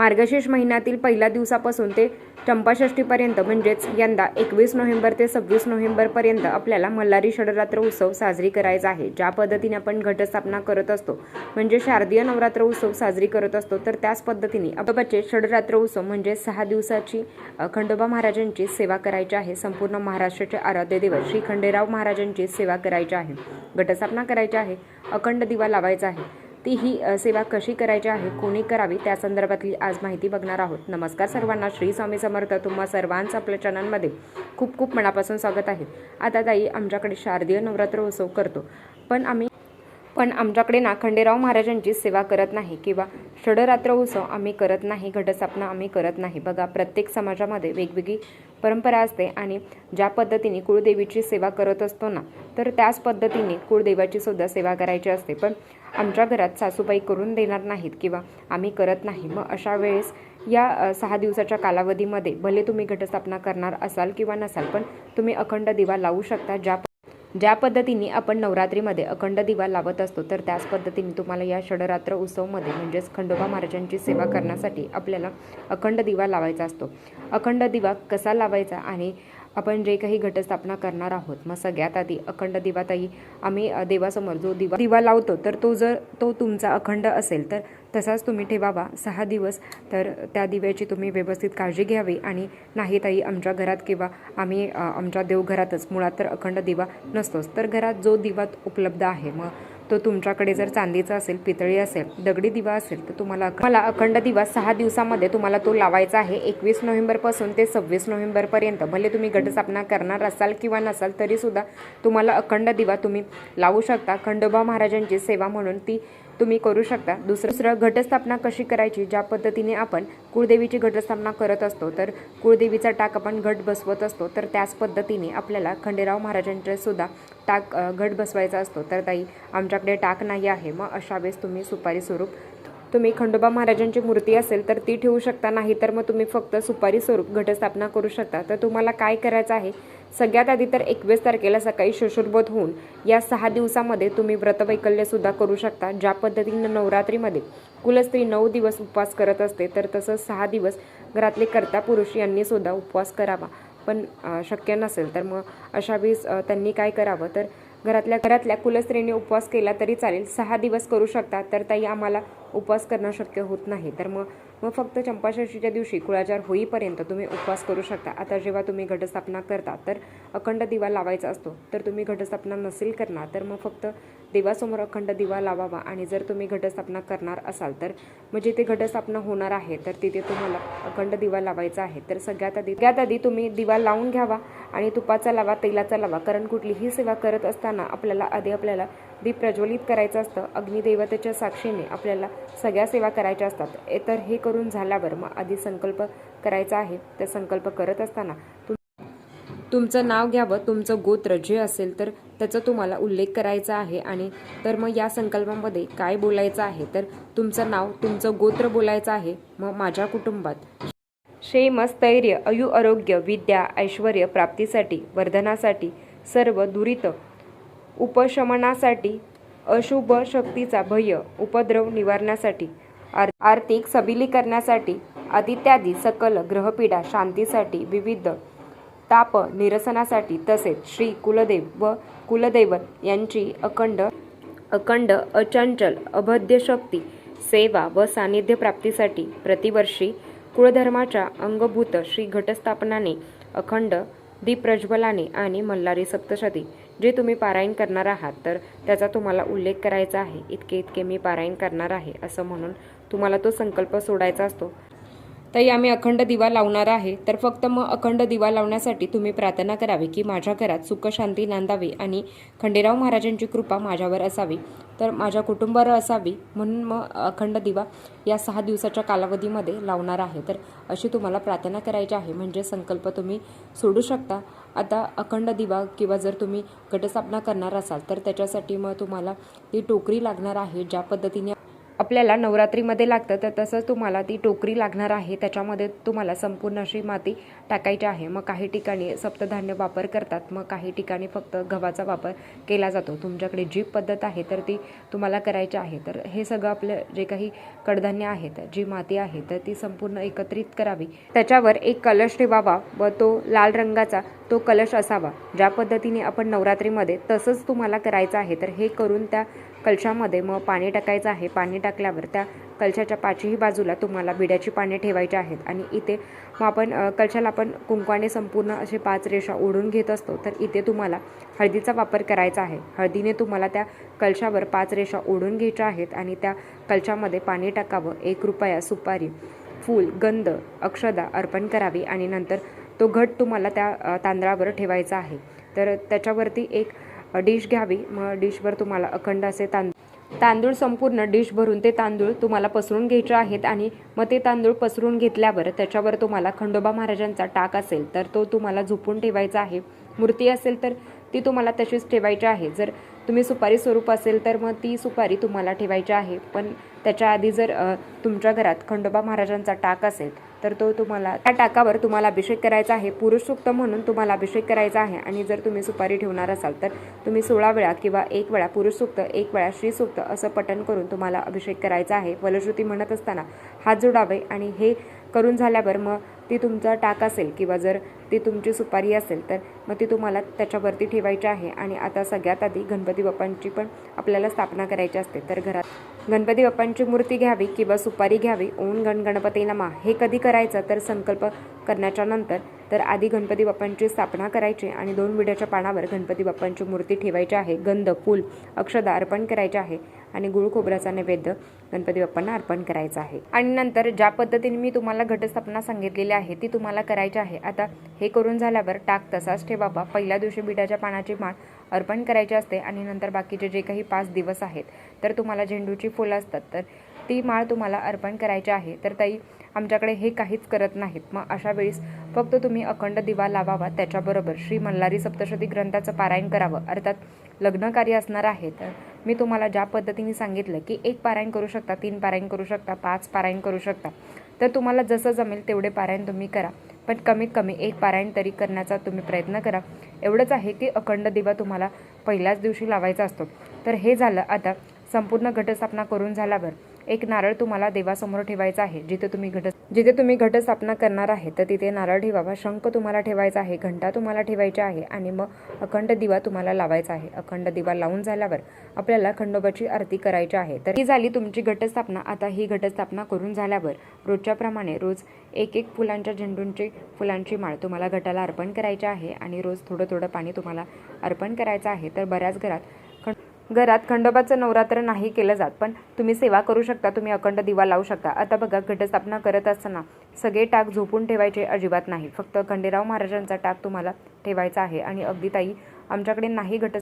मार्गशीर्ष महिन्यातील पहिल्या दिवसापासून ते चंपाषष्टीपर्यंत म्हणजेच यंदा एकवीस नोव्हेंबर ते सव्वीस नोव्हेंबरपर्यंत आपल्याला मल्हारी षडरात्र उत्सव साजरी करायचा आहे. ज्या पद्धतीने आपण घटस्थापना करत असतो म्हणजे शारदीय नवरात्र उत्सव साजरी करत असतो तर त्याच पद्धतीने खंडोबाचे षडरात्र उत्सव म्हणजे सहा दिवसाची खंडोबा महाराजांची सेवा करायची आहे. संपूर्ण महाराष्ट्राचे आराध्य दिवस श्री खंडेराव महाराजांची सेवा करायची आहे. घटस्थापना करायची आहे. अखंड दिवा लावायचा आहे. ती ही सेवा कशी करायची आहे कोणी करावी त्या संदर्भातली आज माहिती बघणार आहोत. नमस्कार सर्वांना श्री स्वामी समर्थ तुम्हा सर्वांचं आपल्या चॅनलमध्ये खूप खूप मनापासून स्वागत आहे. आता ताई आमच्याकडे शारदीय नवरात्र उत्सव करतो. पण आम्ही पण आमच्याकडे ना खंडेराव महाराजांची सेवा करत नाही किंवा षडरात्र उत्सव आम्ही करत नाही घटस्थापना आम्ही करत नाही. बघा प्रत्येक समाजामध्ये वेगवेगळी परंपरा असते आणि ज्या पद्धतीने कुळदेवीची सेवा करत असतो ना तर त्याच पद्धतीने कुळदेवाची सुद्धा सेवा करायची असते. पण आमच्या घरात सासूबाई करून देणार नाहीत किंवा आम्ही करत नाही. मग अशा वेळेस या सहा दिवसाच्या कालावधीमध्ये भले तुम्ही घटस्थापना करणार असाल किंवा नसाल पण तुम्ही अखंड दिवा लावू शकता ज्या ज्या पद्धतीने आपण नवरात्रीमध्ये अखंड दिवा लावत असतो तर त्याच पद्धतीने तुम्हाला या षडरात्र उत्सवमध्ये म्हणजेच खंडोबा महाराजांची सेवा करण्यासाठी आपल्याला अखंड दिवा लावायचा असतो. अखंड दिवा कसा लावायचा आणि आपण जे काही घटस्थापना करणार आहोत मग सगळ्यात आधी अखंड दिवाताई आम्ही देवासमोर जो दिवा दिवा लावतो तर तो जर तो तुमचा अखंड असेल तर तसाच तुम्ही ठेवावा सहा दिवस. तर त्या दिव्याची तुम्ही व्यवस्थित काळजी घ्यावी आणि नाही ताई आमच्या घरात किंवा आम्ही आमच्या देवघरातच मुळात तर अखंड दिवा नसतोच. तर घरात जो दिवा उपलब्ध आहे मग तो तुमच्याकडे जर चांदीचा असेल पितळी असेल दगडी दिवा असेल तर तुम्हाला मला अखंड दिवा सहा दिवसामध्ये तुम्हाला तो लावायचा आहे. एकवीस नोव्हेंबरपासून ते सव्वीस नोव्हेंबरपर्यंत. भले तुम्ही घटस्थापना करणार असाल किंवा नसाल तरीसुद्धा तुम्हाला अखंड दिवा तुम्ही लावू शकता. खंडोबा महाराजांची सेवा म्हणून ती तुम्ही करू शकता. दुसरं दुसरं घटस्थापना कशी करायची? ज्या पद्धतीने आपण कुळदेवीची घटस्थापना करत असतो तर कुळदेवीचा टाक आपण घट बसवत असतो तर त्याच पद्धतीने आपल्याला खंडेराव महाराजांचे सुद्धा टाक घट बसवायचा असतो. तर ताई आमच्याकडे टाक नाही आहे. मग अशा वेळेस तुम्ही सुपारी स्वरूप तुम्ही खंडोबा महाराजांची मूर्ती असेल तर ती ठेवू शकता नाही तर मग तुम्ही फक्त सुपारी स्वरूप घटस्थापना करू शकता. तर तुम्हाला काय करायचं आहे? सगळ्यात आधी तर एकवीस तारखेला सकाळी शुशुरबोध होऊन या सहा दिवसामध्ये तुम्ही व्रतवैकल्यसुद्धा करू शकता. ज्या पद्धतीनं नवरात्रीमध्ये कुलस्त्री नऊ दिवस उपवास करत असते तर तसंच सहा दिवस घरातले कर्ता पुरुष यांनी सुद्धा उपवास करावा. पण शक्य नसेल तर मग अशा वेळेस त्यांनी काय करावं? तर घरातल्या घरातल्या कुलस्त्रीने उपवास केला तरी चालेल. सहा दिवस करू शकता तर ताई आम्हाला उपवास करणं शक्य होत नाही. तर मग मग फक्त चंपाषष्टीच्या दिवशी कुळाचार होईपर्यंत तुम्ही उपवास करू शकता. आता जेव्हा तुम्ही घटस्थापना करता तर अखंड दिवा लावायचा असतो. तर तुम्ही घटस्थापना नसेल करणार तर मग फक्त देवासमोर अखंड दिवा लावावा. आणि जर तुम्ही घटस्थापना करणार असाल तर म्हणजे मग जिथे घटस्थापना होणार आहे तर तिथे तुम्हाला अखंड दिवा लावायचा आहे. तर सगळ्यात आधी सगळ्यात आधी तुम्ही दिवा लावून घ्यावा. आणि तुपाचा लावा तेलाचा लावा कारण कुठलीही सेवा करत असताना आपल्याला आधी आपल्याला दीप प्रज्वलित करायचं असतं. अग्निदेवतेच्या साक्षीने आपल्याला सगळ्या सेवा करायच्या असतात. तर हे करून झाल्यावर मग आधी संकल्प करायचा आहे. तर संकल्प करत असताना तुम तुमचं नाव घ्यावं तुमचं गोत्र जे असेल तर त्याचा तुम्हाला उल्लेख करायचा आहे. आणि तर मग या संकल्पामध्ये काय बोलायचं आहे? तर तुमचं नाव तुमचं गोत्र बोलायचं आहे. मग माझ्या कुटुंबात क्षेमस्थैर्य स्थैर्य आरोग्य विद्या ऐश्वर प्राप्तीसाठी वर्धनासाठी सर्व दुरित उपशमनासाठी अशुभ शक्तीचा भय उपद्रव निवारण्यासाठी आर आर्थिक सबलीकरणासाठी आदित्यादी सकल ग्रहपीडा शांतीसाठी विविध ताप निरसनासाठी तसेच श्री कुलदेव व कुलदैवत यांची अखंड अखंड अचंचल अभद्य शक्ती सेवा व सानिध्य प्राप्तीसाठी प्रतिवर्षी कुळधर्माच्या अंगभूत श्री घटस्थापनाने अखंड दीप्रज्वलाने आणि मल्हारी सप्तशती जे तुम्ही पारायण करणार आहात तर त्याचा तुम्हाला उल्लेख करायचा आहे. इतके इतके मी पारायण करणार आहे असं म्हणून तुम्हाला तो संकल्प सोडायचा असतो. ताई आम्ही अखंड दिवा लावणार आहे. तर फक्त मग अखंड दिवा लावण्यासाठी तुम्ही प्रार्थना करावी की माझ्या घरात सुख शांती नांदावी आणि खंडेराव महाराजांची कृपा माझ्यावर असावी. तर माझ्या कुटुंबावर असावी म्हणून मग अखंड दिवा या सहा दिवसाच्या कालावधीमध्ये लावणार आहे. तर अशी तुम्हाला प्रार्थना करायची आहे. म्हणजे संकल्प तुम्ही सोडू शकता. आता अखंड दिवा किंवा जर तुम्ही घटस्थापना करणार असाल तर त्याच्यासाठी मग तुम्हाला ती टोकरी लागणार आहे ज्या पद्धतीने आपल्याला नवरात्रीमध्ये लागतं तर तसंच तुम्हाला ती टोकरी लागणार आहे. त्याच्यामध्ये तुम्हाला संपूर्ण अशी माती टाकायची आहे. मग काही ठिकाणी सप्तधान्य वापर करतात. मग काही ठिकाणी फक्त गव्हाचा वापर केला जातो. तुमच्याकडे जी पद्धत आहे तर ती तुम्हाला करायची आहे. तर हे सगळं आपलं जे काही कडधान्य आहेत जी माती आहे तर ती संपूर्ण एकत्रित करावी. त्याच्यावर एक कलश ठेवावा व तो लाल रंगाचा तो कलश असावा. ज्या पद्धतीने आपण नवरात्रीमध्ये तसंच तुम्हाला करायचं आहे तर हे करून त्या कलशामध्ये मग पाणी टाकायचं आहे. पाणी टाकल्यावर त्या कलशाच्या पाचही बाजूला तुम्हाला बिड्याची पाने ठेवायची आहेत. आणि इथे मग आपण कलशाला आपण कुंकवाने संपूर्ण असे पाच रेषा ओढून घेत असतो. तर इथे तुम्हाला हळदीचा वापर करायचा आहे. हळदीने तुम्हाला त्या कलशावर पाच रेषा ओढून घ्यायच्या आहेत आणि त्या कलशामध्ये पाणी टाकावं. एक रुपया सुपारी फूल गंध अक्षदा अर्पण करावी आणि नंतर तो घट तुम्हाला त्या तांदळावर ठेवायचा आहे. तर त्याच्यावरती एक डिश घ्यावी. मग डिशवर तुम्हाला अखंड असे तांदूळ तांदूळ संपूर्ण डिश भरून ते तांदूळ तुम्हाला पसरून घ्यायचे आहेत आणि मग ते तांदूळ पसरून घेतल्यावर त्याच्यावर तुम्हाला खंडोबा महाराजांचा टाक असेल तर तो तुम्हाला झोपून ठेवायचा आहे. मूर्ती असेल तर ती तुम्हाला तशीच ठेवायची आहे. जर तुम्ही सुपारी स्वरूप असेल तर मग ती सुपारी तुम्हाला ठेवायची आहे. पण त्याच्या आधी जर तुमच्या घरात खंडोबा महाराजांचा टाक असेल तर तो तुम्हाला त्या टाकावर तुम्हाला अभिषेक करायचा आहे. पुरुष म्हणून तुम्हाला अभिषेक करायचा आहे. आणि जर तुम्ही सुपारी ठेवणार असाल तर तुम्ही सोळा वेळा किंवा एक वेळा पुरुषसुक्त एक वेळा श्रीसुक्त असं पठण करून तुम्हाला अभिषेक करायचा आहे. फलश्रुती म्हणत असताना हात जोडावे आणि हे करून झाल्यावर मग ती तुमचा टाक असेल किंवा जर ती तुमची सुपारी असेल तर मग ती तुम्हाला त्याच्यावरती ठेवायची आहे. आणि आता सगळ्यात आधी गणपती बाप्पांची पण आपल्याला स्थापना करायची असते. तर घरात गणपती बाप्पांची मूर्ती घ्यावी किंवा सुपारी घ्यावी ओन गण गणपती नमा हे कधी करायचं? तर संकल्प करण्याच्या नंतर तर आधी गणपती बाप्पांची स्थापना करायची आणि दोन विड्याच्या पानावर गणपती बाप्पांची मूर्ती ठेवायची आहे. गंध फूल अक्षदा अर्पण करायचे आहे आणि गुळ खोबऱ्याचा नैवेद्य गणपती बाप्पांना अर्पण करायचा आहे. आणि नंतर ज्या पद्धतीने मी तुम्हाला घटस्थापना सांगितलेली आहे ती तुम्हाला करायची आहे. आता हे करून झाल्यावर टाक तसाच ठेवावा पहिल्या दिवशी बिटाच्या पानाची माळ अर्पण करायची असते आणि नंतर बाकीचे जे काही पाच दिवस आहेत तर तुम्हाला झेंडूची फुलं असतात तर ती माळ तुम्हाला अर्पण करायची आहे. तर ताई आमच्याकडे हे काहीच करत नाहीत. मग अशा वेळेस फक्त तुम्ही अखंड दिवा लावावा त्याच्याबरोबर श्री मल्हारी सप्तशती ग्रंथाचं पारायण करावं. अर्थात लग्नकार्य असणार आहे. तर मी तुम्हाला ज्या पद्धतीने सांगितलं की एक पारायण करू शकता तीन पारायण करू शकता पाच पारायण करू शकता तर तुम्हाला जसं जमेल तेवढे पारायण तुम्ही करा. पण कमीत कमी एक पारायण तरी करण्याचा तुम्ही प्रयत्न करा. एवढंच आहे की अखंड दिवा तुम्हाला पहिल्याच दिवशी लावायचा असतो. तर हे झालं आता संपूर्ण घटस्थापना करून झाल्यावर एक नारळ तुम्हाला देवासमोर ठेवायचा आहे जिथे तुम्ही घट जिथे तुम्ही घटस्थापना करणार आहे तर तिथे नारळ ठेवावा. शंख तुम्हाला ठेवायचा आहे घंटा तुम्हाला ठेवायची आहे आणि मग अखंड दिवा तुम्हाला लावायचा आहे. अखंड दिवा लावून झाल्यावर आपल्याला खंडोबाची आरती करायची आहे. तर ही झाली तुमची घटस्थापना. आता ही घटस्थापना करून झाल्यावर रोजच्याप्रमाणे रोज एक एक फुलांच्या झेंडूंची फुलांची माळ तुम्हाला घटाला अर्पण करायची आहे आणि रोज थोडं थोडं पाणी तुम्हाला अर्पण करायचं आहे. तर बऱ्याच घरात घरात खंडोबाचं नवरात्र नाही केलं जात पण तुम्ही सेवा करू शकता तुम्ही अखंड दिवा लावू शकता. आता बघा घटस्थापना करत असताना सगळे टाक झोपून ठेवायचे अजिबात नाही. फक्त खंडेराव महाराजांचा टाक तुम्हाला ठेवायचा आहे. आणि अगदी ताई आमच्याकडे नाही घट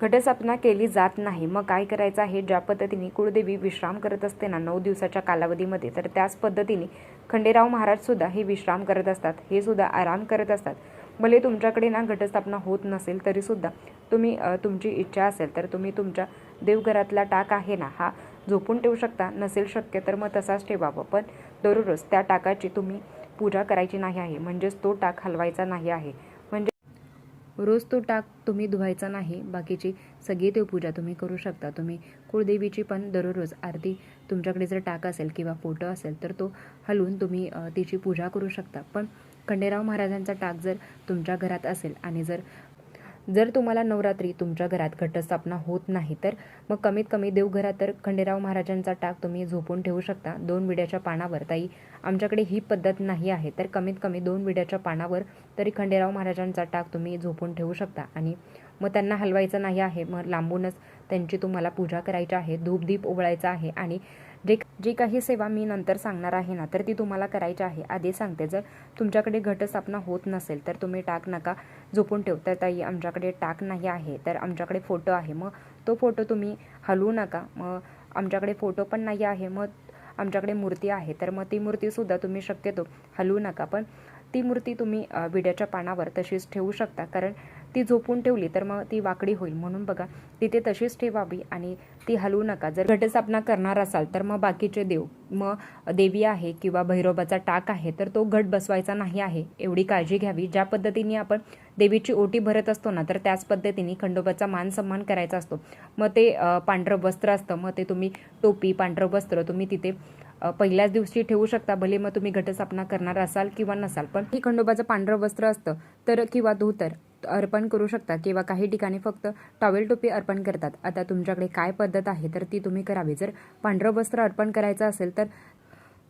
घटस्थापना केली जात नाही. मग काय करायचं आहे? ज्या पद्धतीने कुळदेवी विश्राम करत असते ना नऊ दिवसाच्या कालावधीमध्ये तर त्याच पद्धतीने खंडेराव महाराजसुद्धा हे विश्राम करत असतात. हे सुद्धा आराम करत असतात. भले तुमच्याकडे ना घटस्थापना होत नसेल तरीसुद्धा तुम्ही तुमची इच्छा असेल तर तुम्ही तुमच्या देवघरातला टाक आहे ना हा झोपून ठेवू शकता. नसेल शक्य तर मग तसाच ठेवावं. पण दररोज त्या टाकाची तुम्ही पूजा करायची नाही आहे. म्हणजेच तो टाक हलवायचा नाही आहे. म्हणजे रोज तो टाक तुम्ही धुवायचा नाही. बाकीची सगळी देवपूजा तुम्ही करू शकता. तुम्ही कुळदेवीची पण दररोज आरती तुमच्याकडे जर टाक असेल किंवा फोटो असेल तर तो हलवून तुम्ही तिची पूजा करू शकता. पण खंडेराव महाराजांचा टाक जर तुमच्या घरात असेल आणि जर जर तुम्हाला नवरात्री तुमच्या घरात घटस्थापना होत नाही तर मग कमीत कमी देवघरात तर खंडेराव महाराजांचा टाक तुम्ही झोपून ठेवू शकता. दोन विड्याच्या पानावर ताई आमच्याकडे ही पद्धत नाही आहे तर कमीत कमी दोन विड्याच्या पानावर तरी खंडेराव महाराजांचा टाक तुम्ही झोपून ठेवू शकता. आणि मग त्यांना हलवायचं नाही आहे मग लांबूनच त्यांची तुम्हाला पूजा करायची आहे धूपदीप ओवळायचा आहे आणि जे जी काही सेवा मी नंतर सांगणार आहे ना तर ती तुम्हाला करायची आहे. आधी सांगते जर तुमच्याकडे घटस्थापना होत नसेल तर तुम्ही टाक नका झोपून ठेव. तर ताई आमच्याकडे टाक नाही आहे तर आमच्याकडे फोटो आहे. मग तो फोटो तुम्ही हलवू नका. मग आमच्याकडे फोटो पण नाही आहे मग आमच्याकडे मूर्ती आहे. तर मग ती मूर्तीसुद्धा तुम्ही शक्यतो हलवू नका. पण ती मूर्ती तुम्ही विड्याच्या पानावर तशीच ठेवू शकता. कारण ती झोपून ठेवली तर मग ती वाकडी होईल. म्हणून बघा तिथे तशीच ठेवावी आणि ती हलवू नका. जर घटस्थापना करणार असाल तर मग बाकीचे देव मग देवी आहे किंवा भैरोबाचा टाक आहे तर तो घट बसवायचा नाही आहे. एवढी काळजी घ्यावी. ज्या पद्धतीने आपण देवीची ओटी भरत असतो ना तर त्याच पद्धतीने खंडोबाचा मान सन्मान करायचा असतो. मग ते पांढरं वस्त्र असतं. मग ते तुम्ही टोपी पांढरं वस्त्र तुम्ही तिथे पहिल्याच दिवशी ठेवू शकता. भले मग तुम्ही घटस्थापना करणार असाल किंवा नसाल पण ही खंडोबाचं पांढरं वस्त्र असतं. तर किंवा धोतर. अर्पण करू शकता किंवा काही ठिकाणी फक्त टॉवेल टोपी अर्पण करतात. आता तुमच्याकडे काय पद्धत आहे? तर ती तुम्ही करावी. जर पांढरं वस्त्र अर्पण करायचं असेल तर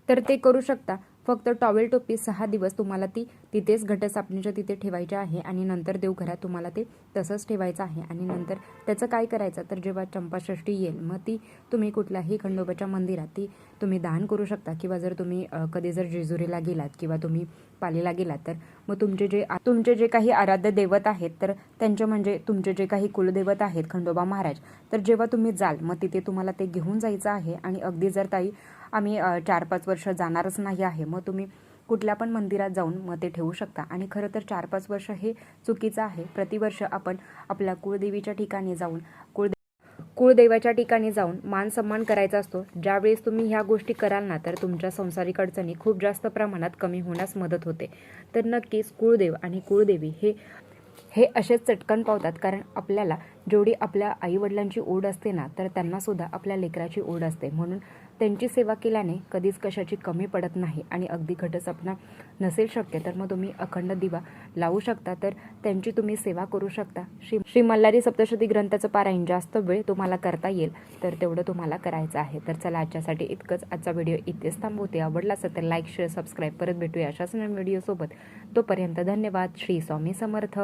तर ते करू शकता. फक्त टॉवेल टोपी सहा दिवस तुम्हाला ती तिथेच घटस्थापनेच्या तिथे ठेवायची आहे आणि नंतर देवघरात तुम्हाला ते तसंच ठेवायचं आहे. आणि नंतर त्याचं काय करायचं? तर जेव्हा चंपाषष्ठी येईल मग ती तुम्ही कुठल्याही खंडोबाच्या मंदिरात ती तुम्ही दान करू शकता. किंवा जर तुम्ही कधी जर जेजुरीला गेलात किंवा तुम्ही पालीला गेलात तर मग तुमचे जे तुमचे जे काही आराध्य दैवत आहेत तर त्यांचे म्हणजे तुमचे जे काही कुलदैवत आहेत खंडोबा महाराज तर जेव्हा तुम्ही जाल मग तिथे तुम्हाला ते घेऊन जायचं आहे. आणि अगदी जर ताई आम्ही चार पाच वर्ष जाणारच नाही आहे. मग तुम्ही कुठल्या पण मंदिरात जाऊन मग ते ठेवू शकता. आणि खरं तर चार पाच वर्ष हे चुकीचं आहे. प्रतिवर्ष आपण आपल्या कुळदेवीच्या ठिकाणी जाऊन कुळदे कुळदेवाच्या ठिकाणी जाऊन मान सन्मान करायचा असतो. ज्यावेळेस तुम्ही ह्या गोष्टी कराल ना तर तुमच्या संसारिक अडचणी खूप जास्त प्रमाणात कमी होण्यास मदत होते. तर नक्कीच कुळदेव आणि कुळदेवी हे हे असेच चटकन पावतात. कारण आपल्याला जेवढी आपल्या आईवडिलांची ओढ असते ना तर त्यांनासुद्धा आपल्या लेकराची ओढ असते. म्हणून त्यांची सेवा केल्याने कधीच कशाची कमी पडत नाही आणि अगदी घटस्थापना नसेल शक्य तर मग तुम्ही अखंड दिवा लावू शकता तर त्यांची तुम्ही सेवा करू शकता. श्री श्री मल्हारी सप्तशती ग्रंथाचं पारायण जास्त वेळ तुम्हाला करता येईल तर तेवढं तुम्हाला करायचं आहे. तर चला आजच्यासाठी इतकंच. आजचा व्हिडिओ इथेच थांबवते. आवडला असेल तर लाईक शेअर सबस्क्राईब परत भेटूया अशाच नवीन व्हिडिओसोबत तोपर्यंत धन्यवाद. श्री स्वामी समर्थ.